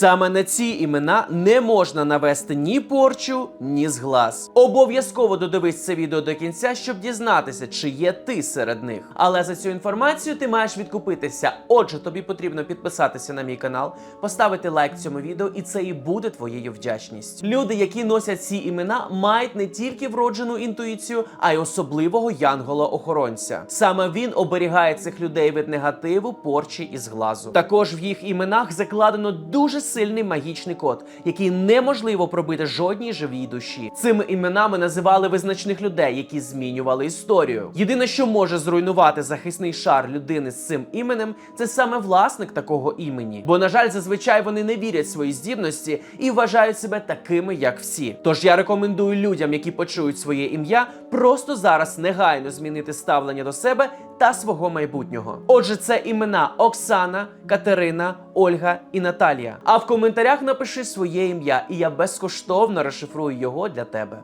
Саме на ці імена не можна навести ні порчу, ні зглаз. Обов'язково додивись це відео до кінця, щоб дізнатися, чи є ти серед них. Але за цю інформацію ти маєш відкупитися. Отже, тобі потрібно підписатися на мій канал, поставити лайк цьому відео, і це і буде твоєю вдячністю. Люди, які носять ці імена, мають не тільки вроджену інтуїцію, а й особливого янгола-охоронця. Саме він оберігає цих людей від негативу, порчі і зглазу. Також в їх іменах закладено дуже сильний магічний код, який неможливо пробити жодній живій душі. Цими іменами називали визначних людей, які змінювали історію. Єдине, що може зруйнувати захисний шар людини з цим іменем, це саме власник такого імені. Бо, на жаль, зазвичай вони не вірять свої здібності і вважають себе такими, як всі. Тож я рекомендую людям, які почують своє ім'я, просто зараз негайно змінити ставлення до себе та свого майбутнього. Отже, це імена Оксана, Катерина, Ольга і Наталія. А в коментарях напиши своє ім'я, і я безкоштовно розшифрую його для тебе.